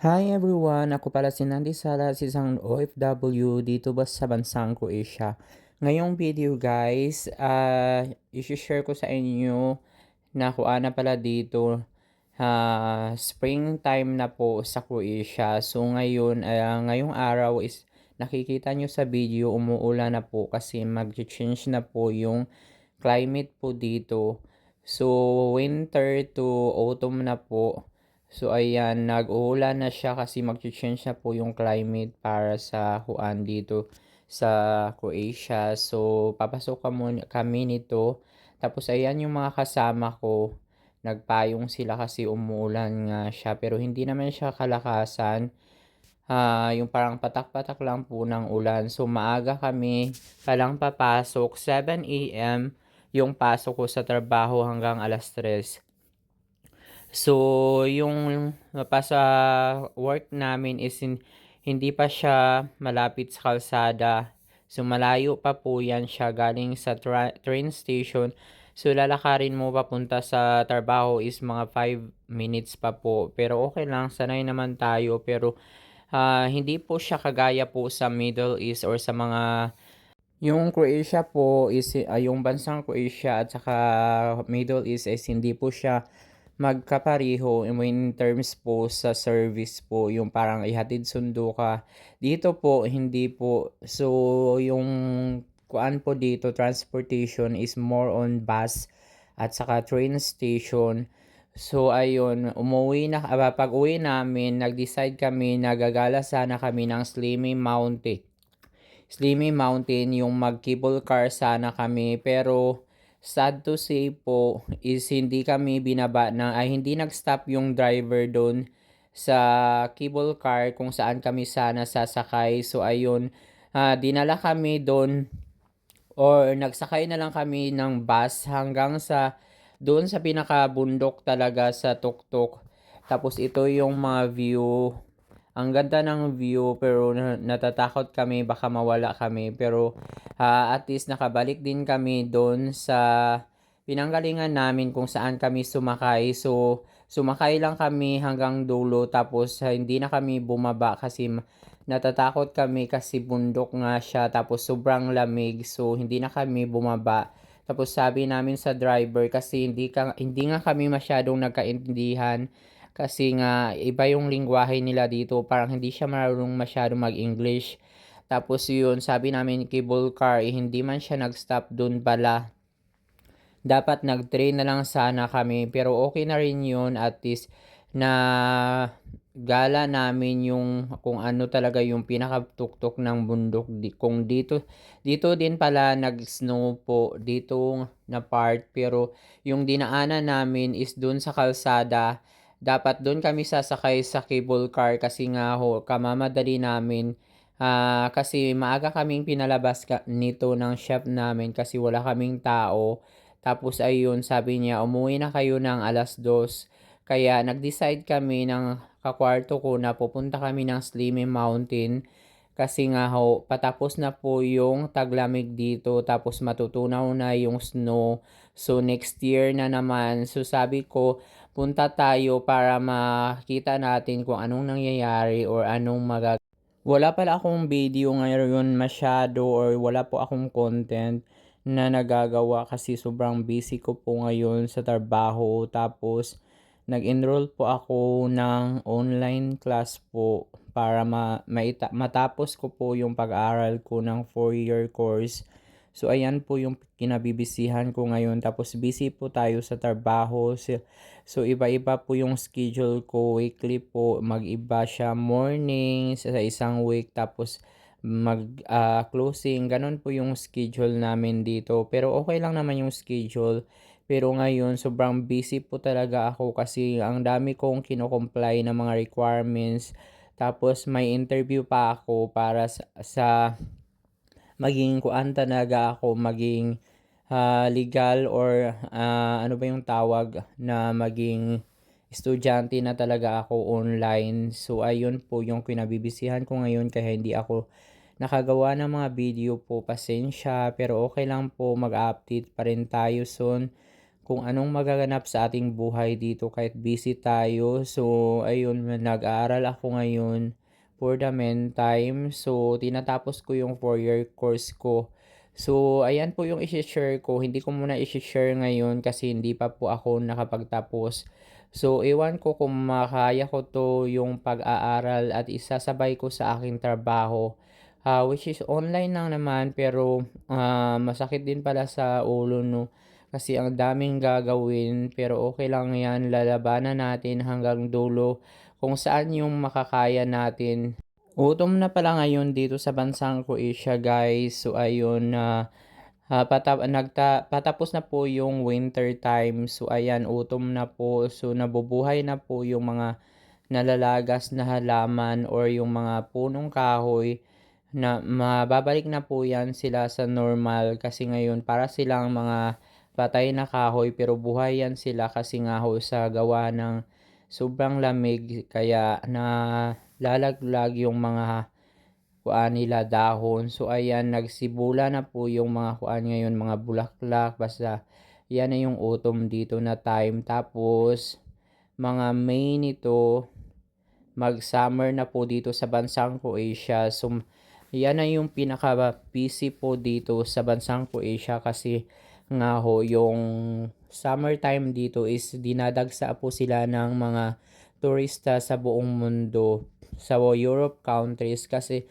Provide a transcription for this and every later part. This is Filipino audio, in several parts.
Hi everyone! Ako pala si Nandi Salas, isang OFW dito ba sa bansang Croatia. Ngayong video guys, ah i-share ko sa inyo na kung ano pala dito ah springtime na po sa Croatia. So ngayon, ah, ngayong araw is nakikita nyo sa video umuulan na po kasi mag-change na po yung climate po dito. So winter to autumn na po. So ayan, nag-uulan na siya kasi mag-change na po yung climate para sa Juan dito sa Croatia. So papasok kami nito. Tapos ayan yung mga kasama ko. Nagpayong sila kasi umuulan nga siya pero hindi naman siya kalakasan. Ah, yung parang patak-patak lang po ng ulan. So maaga kami palang papasok 7 AM yung pasok ko sa trabaho hanggang alas 3. So, yung pa sa work namin is hin- hindi pa siya malapit sa kalsada. So, malayo pa po yan siya galing sa tra- train station. So, lalakarin mo papunta sa trabaho is mga 5 minutes pa po. Pero okay lang, sanay naman tayo. Pero ah, hindi po siya kagaya po sa Middle East or sa mga yung Croatia po is ah, yung bansang Croatia at saka Middle East is hindi po siya magkapareho in terms po sa service po yung parang ihatid sundo ka. Dito po hindi po. So yung kuan po dito transportation is more on bus at saka train station. So ayun, umuwi na ah, pag uwi namin, nag-decide kami na gagala sana kami ng Slimy Mountain. Slimy Mountain yung mag-cable car sana kami pero sad to say po is hindi kami binaba na ay hindi nag-stop yung driver doon sa cable car kung saan kami sana sasakay. So ayun, ah, dinala kami doon or nagsakay na lang kami ng bus hanggang sa doon sa pinakabundok talaga sa tuktok. Tapos ito yung mga view. Ang ganda ng view pero na- natatakot kami baka mawala kami pero ah, at least nakabalik din kami doon sa pinanggalingan namin kung saan kami sumakay. So sumakay lang kami hanggang dulo tapos ah, hindi na kami bumaba kasi natatakot kami kasi bundok nga siya tapos sobrang lamig so hindi na kami bumaba. Tapos sabi namin sa driver kasi hindi ka hindi nga kami masyadong nagkaintindihan kasi nga iba yung lingwahe nila dito, parang hindi siya marunong masyadong mag-English. Tapos yun, sabi namin cable car, eh, hindi man siya nag-stop dun pala. Dapat nag-train na lang sana kami, pero okay na rin yun. At least na gala namin yung kung ano talaga yung pinakatuktok ng bundok. Kung dito dito din pala nag-snow po. Dito na part. Pero yung dinaanan namin is dun sa kalsada dapat doon kami sasakay sa cable car kasi nga ho kamamadali namin. Ah, kasi maaga kaming pinalabas ka, nito ng shop namin kasi wala kaming tao. Tapos ayun sabi niya umuwi na kayo ng alas 2 kaya nag-decide kami ng kakwarto ko na pupunta kami ng Slimy Mountain. Kasi nga ho, patapos na po yung taglamig dito tapos matutunaw na yung snow. So next year na naman, so sabi ko punta tayo para makita natin kung anong nangyayari or anong magag wala pala akong video ngayon masyado or wala po akong content na nagagawa kasi sobrang busy ko po ngayon sa trabaho. Tapos, nag-enroll po ako ng online class po para ma maita- matapos ko po yung pag-aaral ko ng 4-year course. So, ayan po yung kinabibisihan ko ngayon. Tapos, busy po tayo sa trabaho. So, iba-iba po yung schedule ko. Weekly po, mag-iba siya morning sa isang week. Tapos, mag ah, closing. Ganon po yung schedule namin dito. Pero okay lang naman yung schedule. Pero ngayon, sobrang busy po talaga ako kasi ang dami kong kino-comply ng mga requirements. Tapos, may interview pa ako para sa, sa maging kuan talaga ako, maging ah, legal or ah, ano ba yung tawag na maging estudyante na talaga ako online. So, ayun po yung kinabibisihan ko ngayon kaya hindi ako nakagawa ng mga video po. Pasensya, pero okay lang po mag-update pa rin tayo soon kung anong magaganap sa ating buhay dito kahit busy tayo. So, ayun, nag-aaral ako ngayon for the meantime. So, tinatapos ko yung 4-year course ko. So, ayan po yung isi-share ko. Hindi ko muna isi-share ngayon kasi hindi pa po ako nakapagtapos. So, ewan ko kung makaya ko to yung pag-aaral at isasabay ko sa aking trabaho. Ah, which is online lang naman pero ah, masakit din pala sa ulo no. Kasi ang daming gagawin pero okay lang yan. Lalabanan natin hanggang dulo kung saan yung makakaya natin. Utom na pala ngayon dito sa bansang Croatia guys. So ayun na patap nagta patapos na po yung winter time. So ayan utom na po. So nabubuhay na po yung mga nalalagas na halaman or yung mga punong kahoy na mababalik na po yan sila sa normal kasi ngayon para silang mga patay na kahoy pero buhay yan sila kasi nga ho sa gawa ng sobrang lamig kaya na lalaglag yung mga kuan nila dahon. So ayan nagsibula na po yung mga kuan ngayon mga bulaklak basta yan na yung autumn dito na time. Tapos mga May nito mag-summer na po dito sa bansang Croatia. So yan na yung pinaka-busy po dito sa bansang Croatia kasi nga ho yung summertime dito is dinadagsa po sila ng mga turista sa buong mundo sa Europe countries. Kasi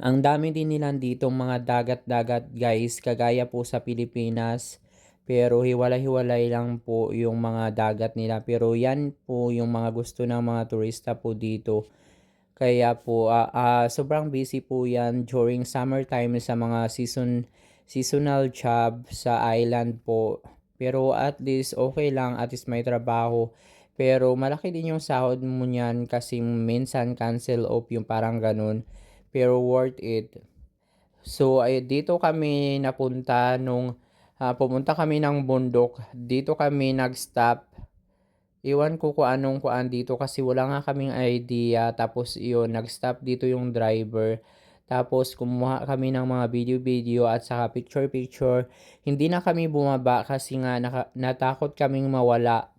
ang dami din nila dito mga dagat-dagat guys kagaya po sa Pilipinas. Pero hiwalay-hiwalay lang po yung mga dagat nila. Pero yan po yung mga gusto ng mga turista po dito. Kaya po uh, uh, sobrang busy po yan during summertime sa mga season seasonal job sa island po. Pero at least okay lang at least may trabaho. Pero malaki din yung sahod mo niyan kasi minsan cancel off yung parang ganun. Pero worth it. So ay dito kami napunta nung uh, pumunta kami ng bundok. Dito kami nag-stop Iwan ko kung anong kuan dito kasi wala nga kaming idea. Tapos iyon, nag-stop dito yung driver. Tapos kumuha kami ng mga video-video at saka picture-picture. Hindi na kami bumaba kasi nga naka, natakot kaming mawala.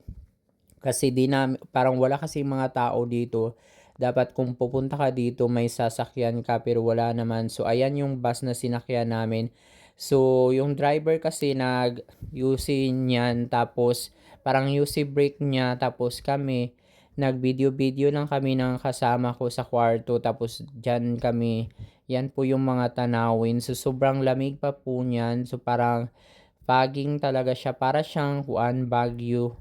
Kasi di na, parang wala kasi mga tao dito. Dapat kung pupunta ka dito may sasakyan ka pero wala naman. So ayan yung bus na sinakyan namin. So yung driver kasi nag-using niyan tapos parang UC break niya tapos kami nag-video-video lang kami ng kasama ko sa kwarto tapos dyan kami. Yan po yung mga tanawin. So sobrang lamig pa po niyan. So parang fogging talaga siya. Para siyang kuan Baguio.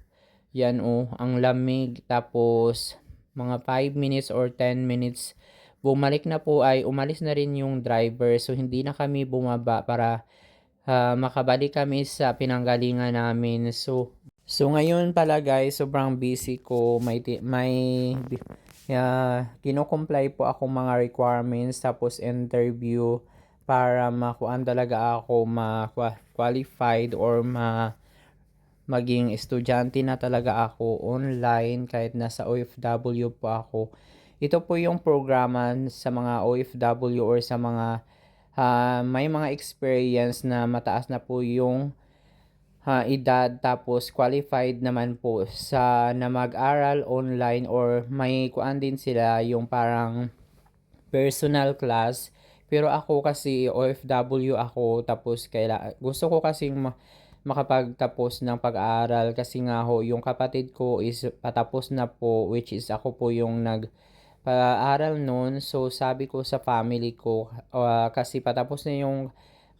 Yan oh ang lamig. Tapos mga 5 minutes or 10 minutes bumalik na po ay umalis na rin yung driver. So hindi na kami bumaba para uh, makabalik kami sa pinanggalingan namin. So So ngayon pala guys, sobrang busy ko. May may uh, kino-comply po ako mga requirements tapos interview para makuan talaga ako ma-qualified or ma maging estudyante na talaga ako online kahit nasa OFW po ako. Ito po yung programa sa mga OFW or sa mga uh, may mga experience na mataas na po yung uh, edad tapos qualified naman po sa na mag-aral online or may kuan din sila yung parang personal class. Pero ako kasi OFW ako tapos kaila gusto ko kasi ma- makapagtapos ng pag-aaral. Kasi nga ho yung kapatid ko is patapos na po which is ako po yung nag paaral noon so sabi ko sa family ko uh, kasi patapos na yung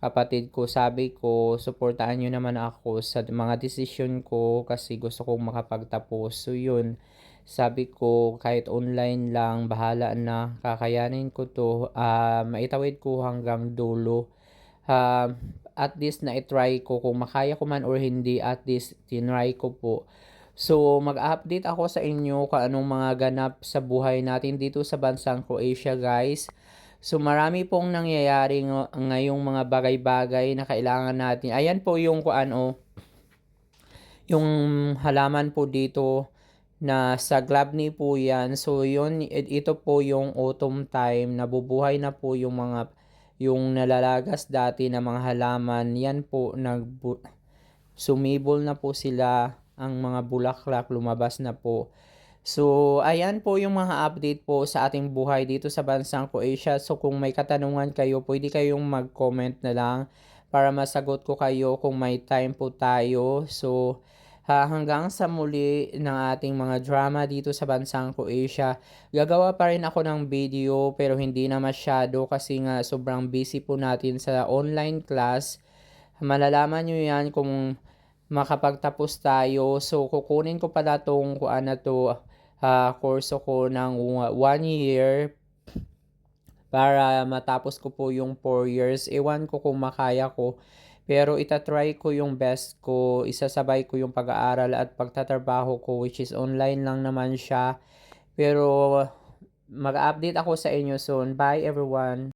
kapatid ko, sabi ko, suportahan nyo naman ako sa mga desisyon ko kasi gusto kong makapagtapos. So yun, sabi ko kahit online lang, bahala na, kakayanin ko to, uh, maitawid ko hanggang dulo. Uh, at least na itry ko kung makaya ko man or hindi, at least tinry ko po. So, mag-update ako sa inyo kung anong mga ganap sa buhay natin dito sa bansang Croatia, guys. So marami pong nangyayari ng ngayong mga bagay-bagay na kailangan natin. Ayan po yung ano yung halaman po dito na sa glabni po yan. So yun ito po yung autumn time nabubuhay na po yung mga yung nalalagas dati na mga halaman. Yan po nag sumibol na po sila, ang mga bulaklak lumabas na po. So, ayan po yung mga update po sa ating buhay dito sa bansang Croatia. So, kung may katanungan kayo, pwede kayong mag-comment na lang para masagot ko kayo kung may time po tayo. So, ha, hanggang sa muli ng ating mga drama dito sa bansang Croatia. Gagawa pa rin ako ng video pero hindi na masyado kasi nga sobrang busy po natin sa online class. Malalaman nyo yan kung makapagtapos tayo. So, kukunin ko pala tong kuan na to, ah, kurso ko ng one year para matapos ko po yung 4 years. Ewan ko kung makaya ko. Pero itatry ko yung best ko. Isasabay ko yung pag-aaral at pagtatrabaho ko which is online lang naman siya. Pero mag-update ako sa inyo soon. Bye everyone!